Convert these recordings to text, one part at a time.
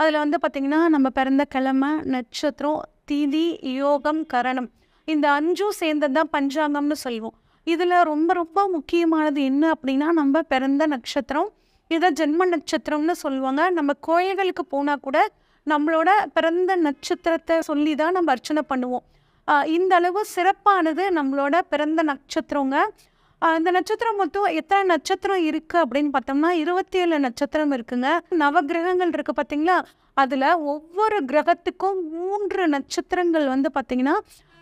அதில் வந்து பார்த்திங்கன்னா நம்ம பிறந்த கிழமை நட்சத்திரம் திதி யோகம் கரணம். இந்த அஞ்சும் சேர்ந்தது தான் பஞ்சாங்கம்னு சொல்லுவோம். இதில் ரொம்ப ரொம்ப முக்கியமானது என்ன அப்படின்னா நம்ம பிறந்த நட்சத்திரம் இதை ஜென்ம நட்சத்திரம்னு சொல்லுவாங்க. நம்ம கோயில்களுக்கு போனால் கூட நம்மளோட பிறந்த நட்சத்திரத்தை சொல்லி தான் நம்ம அர்ச்சனை பண்ணுவோம். இந்த அளவு சிறப்பானது நம்மளோட பிறந்த நட்சத்திரங்க. இந்த நட்சத்திரம் மொத்தம் எத்தனை நட்சத்திரம் இருக்குது அப்படின்னு பார்த்தோம்னா இருபத்தி ஏழு நட்சத்திரம் இருக்குங்க. நவகிரகங்கள் இருக்குது பார்த்தீங்களா? அதில் ஒவ்வொரு கிரகத்துக்கும் மூன்று நட்சத்திரங்கள் வந்து பார்த்தீங்கன்னா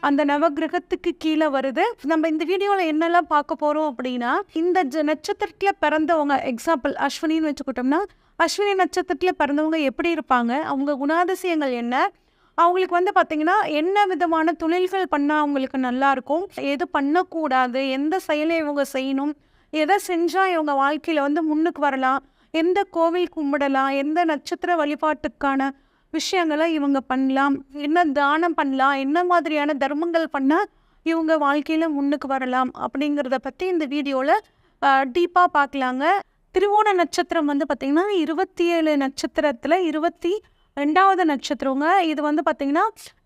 அந்த நவகிரகத்துக்கு கீழே வருது. நம்ம இந்த வீடியோவில் என்னெல்லாம் பார்க்க போகிறோம் அப்படின்னா இந்த ஜ- நட்சத்திரத்தில் பிறந்தவங்க எக்ஸாம்பிள் அஸ்வினின்னு வச்சுக்கிட்டோம்னா அஸ்வினி நட்சத்திரத்தில் பிறந்தவங்க எப்படி இருப்பாங்க? அவங்க குணாதிசயங்கள் என்ன? அவங்களுக்கு வந்து பார்த்தீங்கன்னா என்ன விதமான தொழில்கள் பண்ணால் அவங்களுக்கு நல்லா இருக்கும்? எது பண்ணக்கூடாது? எந்த செயலை இவங்க செய்யணும்? எதை செஞ்சால் இவங்க வாழ்க்கையில் வந்து முன்னுக்கு வரலாம்? எந்த கோவில் கும்பிடலாம்? எந்த நட்சத்திர வழிபாட்டுக்கான விஷயங்களை இவங்க பண்ணலாம்? என்ன தானம் பண்ணலாம்? என்ன மாதிரியான தர்மங்கள் பண்ணால் இவங்க வாழ்க்கையில் முன்னுக்கு வரலாம்? அப்படிங்கிறத பற்றி இந்த வீடியோவில் டீப்பாக பார்க்கலாங்க திருவோண நட்சத்திரம் வந்து பார்த்திங்கன்னா இருபத்தி ஏழு நட்சத்திரத்தில் இருபத்தி ரெண்டாவது நட்சத்திரங்க இது வந்து பார்த்திங்கன்னா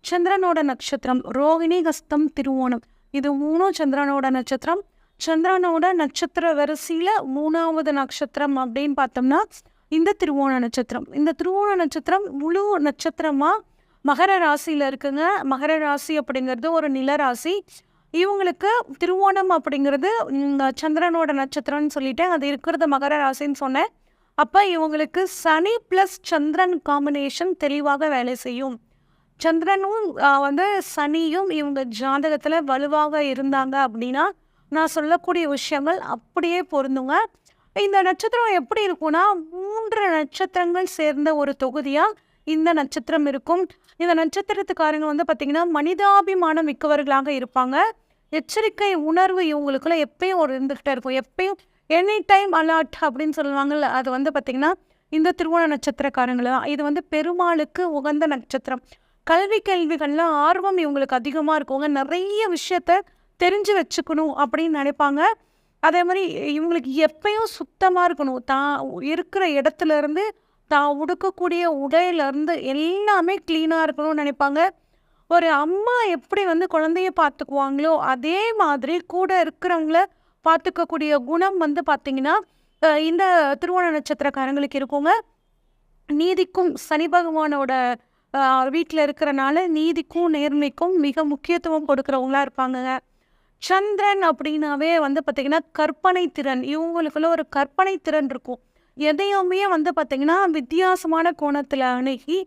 சந்திரனோட நட்சத்திரம் ரோகிணி ஹஸ்தம் திருவோணம். இது மூணும் சந்திரனோட நட்சத்திரம். சந்திரனோட நட்சத்திர வரிசையில் மூணாவது நட்சத்திரம் அப்படின்னு பார்த்தோம்னா இந்த திருவோண நட்சத்திரம். இந்த திருவோண நட்சத்திரம் முழு நட்சத்திரமாக மகர ராசியில் இருக்குங்க. மகர ராசி அப்படிங்கிறது ஒரு நிலராசி இவங்களுக்கு திருவோணம் அப்படிங்கிறது சந்திரனோட நட்சத்திரம்னு சொல்லிட்டேன் அது இருக்கிறது மகர ராசின்னு சொன்னேன். அப்போ இவங்களுக்கு சனி ப்ளஸ் சந்திரன் காம்பினேஷன் தெளிவாக வேலை செய்யும். சந்திரனும் வந்து சனியும் இவங்க ஜாதகத்தில் வலுவாக இருந்தாங்க அப்படின்னா நான் சொல்லக்கூடிய விஷயங்கள் அப்படியே பொருந்துங்க. இந்த நட்சத்திரம் எப்படி இருக்கும்னா மூன்று நட்சத்திரங்கள் சேர்ந்த ஒரு தொகுதியாக இந்த நட்சத்திரம் இருக்கும். இந்த நட்சத்திரத்துக்காரங்க வந்து பார்த்திங்கன்னா மனிதாபிமானம் மிக்கவர்களாக இருப்பாங்க. எச்சரிக்கை உணர்வு இவங்களுக்குள்ள எப்பயும் ஒரு இருந்துக்கிட்டே இருக்கும். எப்பயும் எனி டைம் அலாட் அப்படின்னு சொல்லுவாங்கல்ல அது வந்து பார்த்திங்கன்னா இந்த திருவோண நட்சத்திரக்காரங்கள தான் இது வந்து பெருமாளுக்கு உகந்த நட்சத்திரம். கல்வி கேள்விகள்லாம் ஆர்வம் இவங்களுக்கு அதிகமாக இருக்குங்க. நிறைய விஷயத்த தெரிஞ்சு வச்சுக்கணும் அப்படின்னு நினைப்பாங்க. அதே மாதிரி இவங்களுக்கு எப்பயும் சுத்தமாக இருக்கணும். தான் இருக்கிற இடத்துலேருந்து தான் உடுக்கக்கூடிய உடையிலேருந்து எல்லாமே க்ளீனாக இருக்கணும்னு நினைப்பாங்க. ஒரு அம்மா எப்படி வந்து குழந்தைய பார்த்துக்குவாங்களோ அதே மாதிரி கூட இருக்கிறவங்கள பார்த்துக்கக்கூடிய குணம் வந்து பார்த்திங்கன்னா இந்த திருவோண நட்சத்திரக்காரங்களுக்கு இருக்குங்க. நீதிக்கும் சனி பகவானோட வீட்டில் இருக்கிறனால நீதிக்கும் நேர்மைக்கும் மிக முக்கியத்துவம் கொடுக்குறவங்களா இருப்பாங்கங்க. சந்திரன் அப்படின்னாவே வந்து பார்த்திங்கன்னா கற்பனை திறன். இவங்களுக்குள்ள ஒரு கற்பனை திறன் இருக்கும். எதையுமே வந்து பார்த்திங்கன்னா வித்தியாசமான கோணத்தில் அணுகி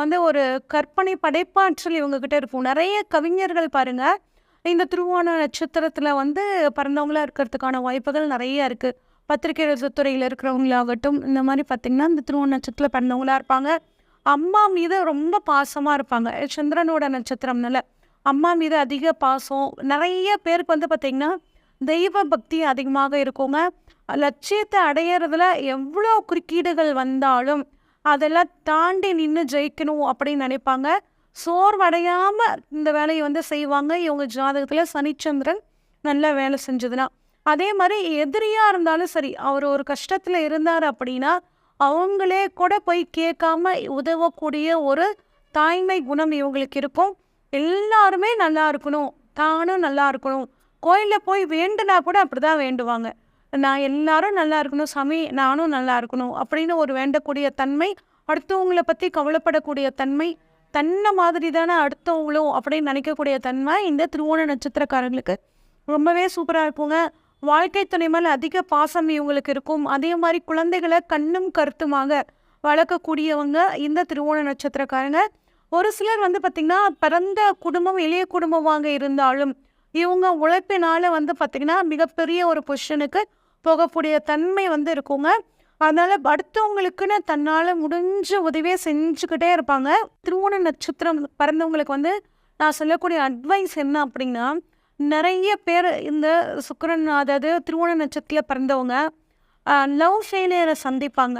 வந்து ஒரு கற்பனை படைப்பாற்றல் இவங்கக்கிட்ட இருக்கும். நிறைய கவிஞர்கள் பாருங்கள் இந்த திருவோண நட்சத்திரத்தில் வந்து பிறந்தவங்களாக இருக்கிறதுக்கான வாய்ப்புகள் நிறைய இருக்குது பத்திரிகை துறையில் இருக்கிறவங்களாகட்டும் இந்த மாதிரி பார்த்திங்கன்னா இந்த திருவோண நட்சத்திரத்தில் பிறந்தவங்களாக இருப்பாங்க. அம்மா மீது ரொம்ப பாசமாக இருப்பாங்க. சந்திரனோட நட்சத்திரம்னால அம்மா மீது அதிக பாசம். நிறைய பேருக்கு வந்து பார்த்திங்கன்னா தெய்வ பக்தி அதிகமாக இருக்குங்க. லட்சியத்தை அடையிறதுல எவ்வளோ குறுக்கீடுகள் வந்தாலும் அதெல்லாம் தாண்டி நின்று ஜெயிக்கணும் அப்படின்னு நினைப்பாங்க. சோர்வடையாமல் இந்த வேலையை வந்து செய்வாங்க. இவங்க ஜாதகத்தில் சனிச்சந்திரன் நல்லா வேலை செஞ்சதுன்னா. அதே மாதிரி எதிரியாக இருந்தாலும் சரி அவர் ஒரு கஷ்டத்தில் இருந்தார் அப்படின்னா அவங்களே கூட போய் கேட்காம உதவக்கூடிய ஒரு தாய்மை குணம் இவங்களுக்கு இருக்கும். எல்லாருமே நல்லா இருக்கணும். தானும் நல்லா இருக்கணும். கோயிலில் போய் வேண்டுனா கூட அப்படி தான் வேண்டுவாங்க. நான் எல்லாரும் நல்லா இருக்கணும் சாமி நானும் நல்லா இருக்கணும் அப்படின்னு ஒரு வேண்டக்கூடிய தன்மை அடுத்தவங்களை பற்றி கவலைப்படக்கூடிய தன்மை தன்னை மாதிரி தானே அடுத்தவங்களும் அப்படின்னு நினைக்கக்கூடிய தன்மை இந்த திருவோண நட்சத்திரக்காரங்களுக்கு. ரொம்பவே சூப்பராக இருக்குங்க. வாழ்க்கை துணை மேலே அதிக பாசம் இவங்களுக்கு இருக்கும். அதே மாதிரி குழந்தைகளை கண்ணும் கருத்துமாக வளர்க்கக்கூடியவங்க இந்த திருவோண நட்சத்திரக்காரங்க. ஒரு சிலர் வந்து பார்த்திங்கன்னா பிறந்த குடும்பம் எளிய குடும்பமாக இருந்தாலும் இவங்க உழைப்பினால் வந்து பார்த்திங்கன்னா மிகப்பெரிய ஒரு பொசிஷனுக்கு போகக்கூடிய தன்மை வந்து இருக்குங்க. அதனால அடுத்தவங்களுக்குன்னு தன்னால் முடிஞ்ச உதவியை செஞ்சுக்கிட்டே இருப்பாங்க. திருவோண நட்சத்திரம் பிறந்தவங்களுக்கு வந்து நான் சொல்லக்கூடிய அட்வைஸ் என்ன அப்படின்னா நிறைய பேர் இந்த சுக்கரன் அதாவது திருவோண நட்சத்திரத்தில் பிறந்தவங்க லவ் ஃபெயிலியரை சந்திப்பாங்க.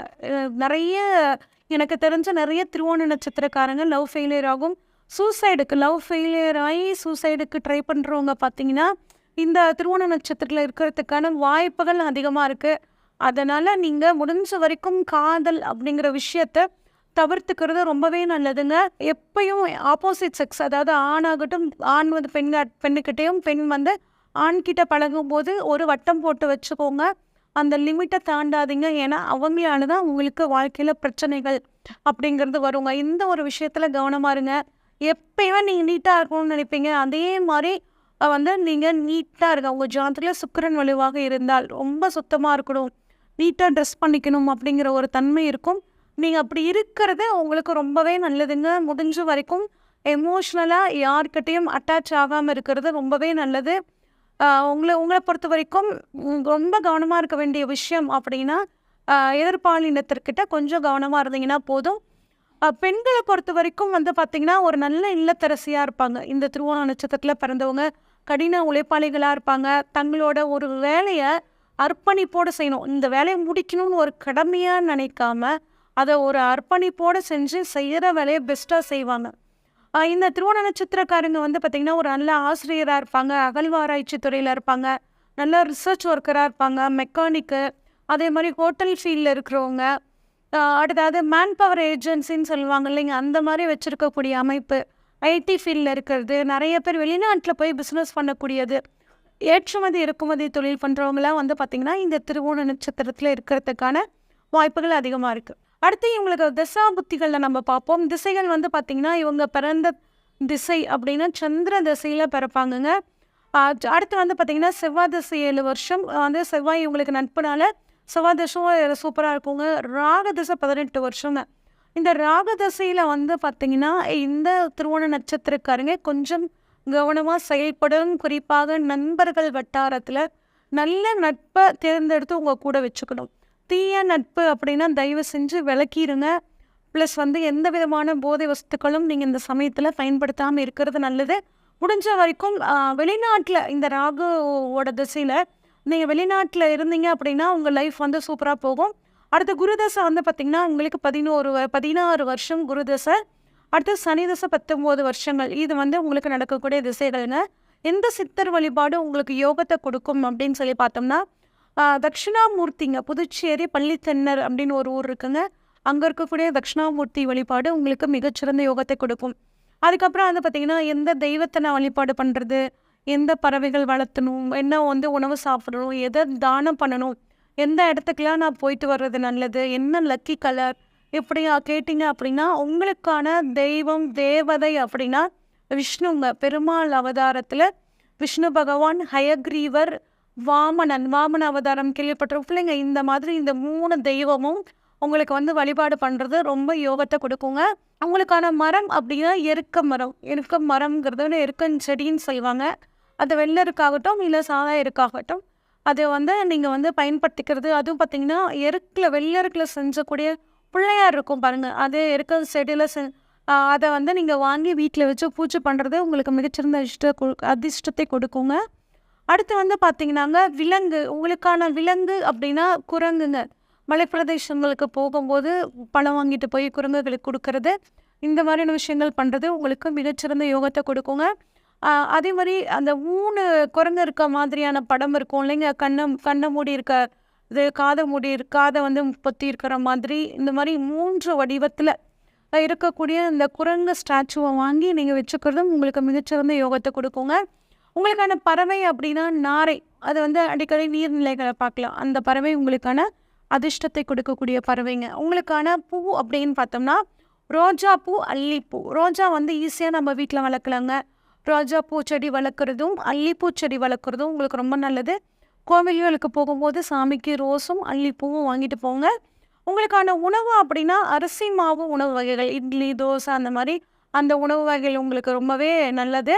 நிறைய எனக்கு தெரிஞ்ச நிறைய திருவோண நட்சத்திரக்காரங்க லவ் ஃபெயிலியர் ஆகும். சூசைடுக்கு லவ் ஃபெயிலியர் ஆகி சூசைடுக்கு ட்ரை பண்ணுறவங்க பார்த்தீங்கன்னா இந்த திருவோண நட்சத்திரத்தில் இருக்கிறதுக்கான வாய்ப்புகள் அதிகமாக இருக்குது அதனால் நீங்கள் முடிஞ்ச வரைக்கும் காதல் அப்படிங்கிற விஷயத்த தவிர்த்துக்கிறது ரொம்பவே நல்லதுங்க. எப்பயும் ஆப்போசிட் செக்ஸ் அதாவது ஆணாகட்டும் ஆண் வந்து பெண் பெண்ணுக்கிட்டேயும் பெண் வந்து ஆண்கிட்ட பழகும்போது ஒரு வட்டம் போட்டு வச்சுக்கோங்க. அந்த லிமிட்டை தாண்டாதீங்க. ஏன்னா அவங்களால தான் உங்களுக்கு வாழ்க்கையில் பிரச்சனைகள் அப்படிங்கிறது வருங்க. இந்த ஒரு விஷயத்தில் கவனமாக இருங்க. எப்பயுமே நீங்கள் நீட்டாக இருக்கணும்னு நினைப்பீங்க. அதே மாதிரி வந்து நீங்கள் நீட்டாக இருங்க. உங்கள் ஜாதத்தில் சுக்கிரன் வலுவாக இருந்தால் ரொம்ப சுத்தமாக இருக்கணும். நீட்டாக ட்ரெஸ் பண்ணிக்கணும் அப்படிங்கிற ஒரு தன்மை இருக்கும். நீங்கள் அப்படி இருக்கிறது உங்களுக்கு ரொம்பவே நல்லதுங்க. முடிஞ்ச வரைக்கும் எமோஷ்னலாக யார்கிட்டையும் அட்டாச் ஆகாமல் இருக்கிறது ரொம்பவே நல்லது. உங்களை உங்களை பொறுத்த வரைக்கும் ரொம்ப கவனமாக இருக்க வேண்டிய விஷயம் அப்படின்னா எதிர்பாலினத்திற்கிட்ட கொஞ்சம் கவனமாக இருந்தீங்கன்னா போதும். பெண்களை பொறுத்த வரைக்கும் வந்து பார்த்திங்கன்னா ஒரு நல்ல இல்லத்தரசியாக இருப்பாங்க. இந்த திருவோண நட்சத்திரத்தில் பிறந்தவங்க கடின உழைப்பாளிகளாக இருப்பாங்க. தங்களோட ஒரு வேலையை அர்ப்பணிப்போடு செய்யணும். இந்த வேலையை முடிக்கணும்னு ஒரு கடமையாக நினைக்காம அதை ஒரு அர்ப்பணிப்போடு செஞ்சு செய்கிற வேலையை பெஸ்ட்டாக செய்வாங்க. இந்த திருவோண நட்சத்திரக்காரங்க வந்து பார்த்திங்கன்னா ஒரு நல்ல ஆசிரியராக இருப்பாங்க அகழ்வாராய்ச்சி துறையில் இருப்பாங்க நல்ல ரிசர்ச் ஒர்க்கராக இருப்பாங்க மெக்கானிக்கு அதே மாதிரி ஹோட்டல் ஃபீல்டில் இருக்கிறவங்க அடுத்தது மேன் பவர் ஏஜென்சின்னு சொல்லுவாங்க இல்லைங்க அந்த மாதிரி வச்சுருக்கக்கூடிய அமைப்பு ஐடி ஃபீல்டில் இருக்கிறது நிறைய பேர் வெளிநாட்டில் போய் பிஸ்னஸ் பண்ணக்கூடியது. ஏற்றுமதி இறக்குமதி தொழில் பண்ணுறவங்களாம் வந்து பார்த்திங்கன்னா இந்த திருவோண நட்சத்திரத்தில் இருக்கிறதுக்கான வாய்ப்புகள் அதிகமாக இருக்குது அடுத்து இவங்களுக்கு திசா புத்திகளில் நம்ம பார்ப்போம். திசைகள் வந்து பார்த்திங்கன்னா இவங்க பிறந்த திசை அப்படின்னா சந்திர திசையில் பிறப்பாங்கங்க. அடுத்து வந்து பார்த்திங்கன்னா செவ்வாய் திசை ஏழு வருஷம். வந்து செவ்வாய் இவங்களுக்கு நட்புனால செவ்வாய் திசையும் சூப்பராக இருக்குங்க. ராக திசை பதினெட்டு வருஷங்க. இந்த ராக திசையில் வந்து பார்த்திங்கன்னா இந்த திருவோண நட்சத்திரக்காரங்க கொஞ்சம் கவனமாக செயல்படும் குறிப்பாக நண்பர்கள் வட்டாரத்தில் நல்ல நட்பை தேர்ந்தெடுத்து உங்கள் கூட வச்சுக்கணும். தீய நட்பு அப்படின்னா தயவு செஞ்சு விளக்கிடுங்க ப்ளஸ் வந்து எந்த விதமான போதை வஸ்துக்களும் நீங்கள் இந்த சமயத்தில் பயன்படுத்தாமல் இருக்கிறது நல்லது. முடிஞ்ச வரைக்கும் வெளிநாட்டில் இந்த ராகுவோட திசையில் நீங்கள் வெளிநாட்டில் இருந்தீங்க அப்படின்னா உங்கள் லைஃப் வந்து சூப்பராக போகும். அடுத்த குருதசை வந்து பார்த்திங்கன்னா உங்களுக்கு பதினோரு வ- பதினாறு வருஷம் குருதசை அடுத்து சனி தசை பத்தொம்போது வருஷங்கள். இது வந்து உங்களுக்கு நடக்கக்கூடிய திசைகள்னு எந்த சித்தர் வழிபாடு உங்களுக்கு யோகத்தை கொடுக்கும் அப்படின்னு சொல்லி பார்த்தோம்னா தட்சிணாமூர்த்திங்க புதுச்சேரி பள்ளித்தென்னர் அப்படின்னு ஒரு ஊர் இருக்குங்க. அங்கே இருக்கக்கூடிய தட்சிணாமூர்த்தி வழிபாடு உங்களுக்கு மிகச்சிறந்த யோகத்தை கொடுக்கும். அதுக்கப்புறம் வந்து பார்த்திங்கன்னா எந்த தெய்வத்தை நான் வழிபாடு பண்ணுறது எந்த பறவைகள் வளர்த்தணும்? என்ன வந்து உணவு சாப்பிடணும்? எதை தானம் பண்ணணும்? எந்த இடத்துக்குலாம் நான் போயிட்டு வர்றது நல்லது? என்ன லக்கி கலர்? இப்படியா கேட்டிங்க அப்படின்னா உங்களுக்கான தெய்வம் தேவதை அப்படின்னா விஷ்ணுங்க பெருமாள் அவதாரத்தில் விஷ்ணு பகவான் ஹயக்ரீவர் வாமனன் வாமன அவதாரம் கேள்விப்பட்டிருப்பில்லைங்க இந்த மாதிரி இந்த மூணு தெய்வமும் உங்களுக்கு வந்து வழிபாடு பண்ணுறது ரொம்ப யோகத்தை கொடுக்குங்க. உங்களுக்கான மரம் அப்படின்னா எருக்க மரம். எருக்க மரம்ங்கிறது வந்து எருக்கன் செடின்னு சொல்லுவாங்க. அது வெள்ளருக்காகட்டும் இல்லை சாதா இருக்காகட்டும் அதை வந்து நீங்கள் வந்து பயன்படுத்திக்கிறது. அதுவும் பார்த்தீங்கன்னா எருக்கில் வெள்ளருக்கில் செஞ்சக்கூடிய பிள்ளையார் இருக்கும் பாருங்கள் அது எருக்க செடியில் செ அதை வந்து நீங்கள் வாங்கி வீட்டில் வச்சு பூஜை பண்ணுறது உங்களுக்கு மிகச்சிறந்த இஷ்ட அதிர்ஷ்டத்தை கொடுக்குங்க. அடுத்து வந்து பார்த்தீங்கன்னாங்க விலங்கு. உங்களுக்கான விலங்கு அப்படின்னா குரங்குங்க. மலைப்பிரதேசங்களுக்கு போகும்போது பழம் வாங்கிட்டு போய் குரங்குகளுக்கு கொடுக்கறது. இந்த மாதிரியான விஷயங்கள் பண்ணுறது உங்களுக்கு மிகச்சிறந்த யோகத்தை கொடுக்குங்க. அதே மாதிரி அந்த மூணு குரங்கு இருக்க மாதிரியான படம் இருக்கும் இல்லைங்க? கண்ணை கண்ணை மூடி இருக்க இது காதை முடி காதை வந்து பொத்தி இருக்கிற மாதிரி இந்த மாதிரி மூன்று வடிவத்தில் இருக்கக்கூடிய இந்த குரங்கு ஸ்டாச்சுவை வாங்கி நீங்கள் வச்சுக்கிறதும் உங்களுக்கு மிகச்சிறந்த யோகத்தை கொடுக்குங்க. உங்களுக்கான பறவை அப்படின்னா நாரை. அது வந்து அடிக்கடி நீர்நிலைகளை பார்க்கலாம். அந்த பறவை உங்களுக்கான அதிர்ஷ்டத்தை கொடுக்கக்கூடிய பறவைங்க. உங்களுக்கான பூ அப்படின்னு பார்த்தோம்னா ரோஜா பூ அல்லிப்பூ. ரோஜா வந்து ஈஸியாக நம்ம வீட்டில் வளர்க்கலாங்க. ரோஜா பூ செடி வளர்க்குறதும் அல்லிப்பூ செடி வளர்க்குறதும் உங்களுக்கு ரொம்ப நல்லது. கோவில்களுக்கு போகும்போது சாமிக்கு ரோஸும் அல்லிப்பூவும் வாங்கிட்டு போங்க. உங்களுக்கான உணவு அப்படின்னா அரிசி மாவு உணவு வகைகள் இட்லி தோசை அந்த மாதிரி அந்த உணவு வகைகள் உங்களுக்கு ரொம்பவே நல்லது.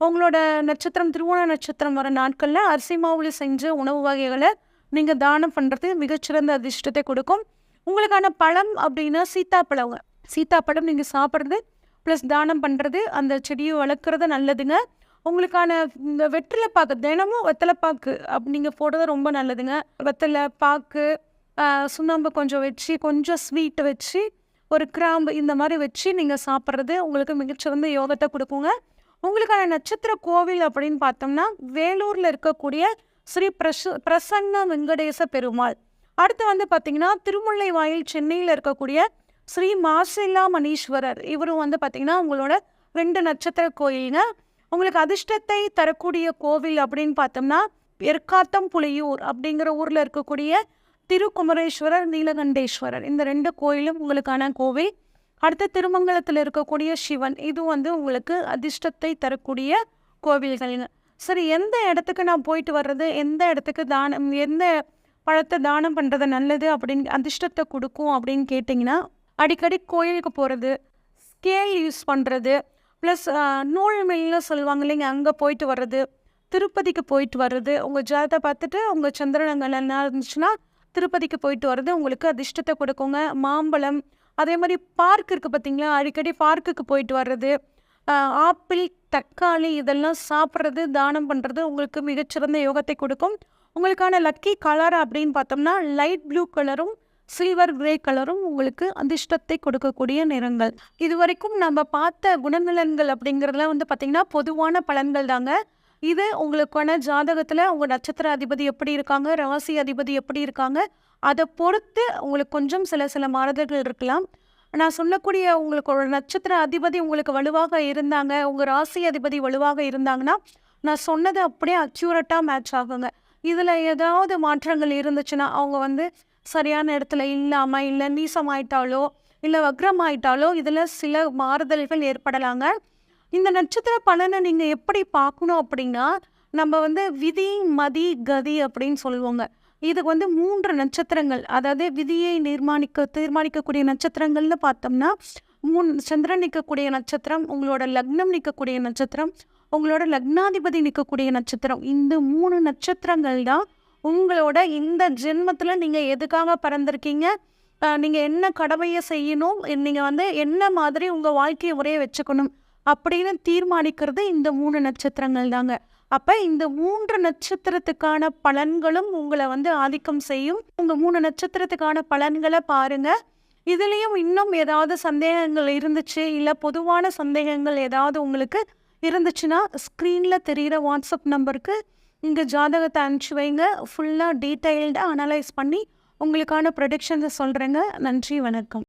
உங்களோட நட்சத்திரம் திருவோண நட்சத்திரம் வர நாட்களில் அரிசி மாவில் செஞ்ச உணவு வகைகளை நீங்கள் தானம் பண்ணுறது மிகச்சிறந்த அதிர்ஷ்டத்தை கொடுக்கும். உங்களுக்கான பழம் அப்படின்னா சீத்தாப்பழங்க. சீத்தாப்பழம் நீங்கள் சாப்பிட்றது ப்ளஸ் தானம் பண்ணுறது அந்த செடியை வளர்க்குறது நல்லதுங்க. உங்களுக்கான இந்த வெற்றிலை பாக்கு தினமும் வெத்தலை பாக்கு அப்படி நீங்கள் போடுறது ரொம்ப நல்லதுங்க. வெத்தலை பாக்கு சுண்ணாம்பு கொஞ்சம் வச்சு கொஞ்சம் ஸ்வீட் வச்சு ஒரு கிராம்பு இந்த மாதிரி வச்சு நீங்கள் சாப்பிட்றது உங்களுக்கு மிகச்சிறந்த யோகத்தை கொடுக்குங்க. உங்களுக்கான நட்சத்திர கோவில் அப்படின்னு பார்த்தோம்னா வேலூரில் இருக்கக்கூடிய ஸ்ரீ பிரச பிரசன்ன வெங்கடேச பெருமாள். அடுத்து வந்து பார்த்தீங்கன்னா திருமுல்லை வாயில் சென்னையில் இருக்கக்கூடிய ஸ்ரீ மாசில்லா மணீஸ்வரர் இவரும் வந்து பார்த்தீங்கன்னா உங்களோட ரெண்டு நட்சத்திர கோயிலுங்க. உங்களுக்கு அதிர்ஷ்டத்தை தரக்கூடிய கோவில் அப்படின்னு பார்த்தோம்னா எர்க்காத்தம் புலியூர் அப்படிங்கிற ஊரில் இருக்கக்கூடிய திருக்குமரேஸ்வரர் நீலகண்டேஸ்வரர். இந்த ரெண்டு கோயிலும் உங்களுக்கான கோவில். அடுத்து திருமங்கலத்தில் இருக்கக்கூடிய சிவன் இது வந்து உங்களுக்கு அதிர்ஷ்டத்தை தரக்கூடிய கோவில்கள்ங்க சரி எந்த இடத்துக்கு நான் போயிட்டு வர்றது? எந்த இடத்துக்கு தானம் எந்த பழத்தை தானம் பண்ணுறது நல்லது அப்படின்னு அதிர்ஷ்டத்தை கொடுக்கும் அப்படின்னு கேட்டிங்கன்னா அடிக்கடி கோயிலுக்கு போகிறது ஸ்கேல் யூஸ் பண்ணுறது ப்ளஸ் நூல் மில்னு சொல்லுவாங்க இல்லைங்க அங்கே போயிட்டு வர்றது திருப்பதிக்கு போயிட்டு வர்றது உங்கள் ஜாதத்தை பார்த்துட்டு உங்கள் சந்திரனங்கள் என்ன இருந்துச்சுன்னா திருப்பதிக்கு போயிட்டு வர்றது உங்களுக்கு அதிர்ஷ்டத்தை கொடுக்குங்க. மாம்பழம் அதே மாதிரி பார்க் இருக்குது பார்த்தீங்களா அடிக்கடி பார்க்குக்கு போயிட்டு வர்றது ஆப்பிள் தக்காளி இதெல்லாம் சாப்பிட்றது தானம் பண்ணுறது உங்களுக்கு மிகச்சிறந்த யோகத்தை கொடுக்கும். உங்களுக்கான லக்கி கலர் அப்படின்னு பார்த்தோம்னா லைட் ப்ளூ கலரும் சில்வர் கிரே கலரும் உங்களுக்கு அதிர்ஷ்டத்தை கொடுக்கக்கூடிய நிறங்கள். இது வரைக்கும் நம்ம பார்த்த குணநலன்கள் அப்படிங்கிறதுலாம் வந்து பார்த்திங்கன்னா பொதுவான பலன்கள் தாங்க. இது உங்களுக்கான ஜாதகத்தில் உங்கள் நட்சத்திர அதிபதி எப்படி இருக்காங்க ராசி அதிபதி எப்படி இருக்காங்க அதை பொறுத்து உங்களுக்கு கொஞ்சம் சில சில மாறுதல்கள் இருக்கலாம். நான் சொல்லக்கூடிய உங்களுக்கு ஒரு நட்சத்திர அதிபதி உங்களுக்கு வலுவாக இருந்தாங்க உங்கள் ராசி அதிபதி வலுவாக இருந்தாங்கன்னா நான் சொன்னது அப்படியே அக்யூரட்டாக மேட்ச் ஆகுங்க. இதில் ஏதாவது மாற்றங்கள் இருந்துச்சுன்னா அவங்க வந்து சரியான இடத்துல இல்லாமல் இல்லை நீசமாயிட்டாலோ இல்லை வக்ரமாயிட்டாலோ இதில் சில மாறுதல்கள் ஏற்படலாங்க. இந்த நட்சத்திர பலனை நீங்கள் எப்படி பார்க்கணும் அப்படின்னா நம்ம வந்து விதி மதி கதி அப்படின்னு சொல்லுவோங்க. இதுக்கு வந்து மூன்று நட்சத்திரங்கள். அதாவது விதியை நிர்மாணிக்க தீர்மானிக்கக்கூடிய நட்சத்திரங்கள்னு பார்த்தோம்னா மூணு சந்திரன் நிற்கக்கூடிய நட்சத்திரம் உங்களோட லக்னம் நிற்கக்கூடிய நட்சத்திரம் உங்களோட லக்னாதிபதி நிற்கக்கூடிய நட்சத்திரம். இந்த மூணு நட்சத்திரங்கள் தான் உங்களோட இந்த ஜென்மத்தில் நீங்கள் எதுக்காக பிறந்திருக்கீங்க? நீங்கள் என்ன கடமையை செய்யணும்? நீங்கள் வந்து என்ன மாதிரி உங்கள் வாழ்க்கை முறையை வச்சுக்கணும்? அப்படின்னு தீர்மானிக்கிறது இந்த மூணு நட்சத்திரங்கள் தாங்க. அப்போ இந்த மூன்று நட்சத்திரத்துக்கான பலன்களும் உங்களை வந்து ஆதிக்கம் செய்யும். உங்கள் மூணு நட்சத்திரத்துக்கான பலன்களை பாருங்கள் இதுலேயும் இன்னும் ஏதாவது சந்தேகங்கள் இருந்துச்சு? இல்லை பொதுவான சந்தேகங்கள் ஏதாவது உங்களுக்கு இருந்துச்சுன்னா ஸ்க்ரீனில் தெரிகிற வாட்ஸ்அப் நம்பருக்கு இங்கே ஜாதகத்தை அனுப்பிச்சி வைங்க. ஃபுல்லாக டீட்டெயில்டாக அனலைஸ் பண்ணி உங்களுக்கான ப்ரொடிக்ஷன்ஸை சொல்கிறேங்க நன்றி வணக்கம்.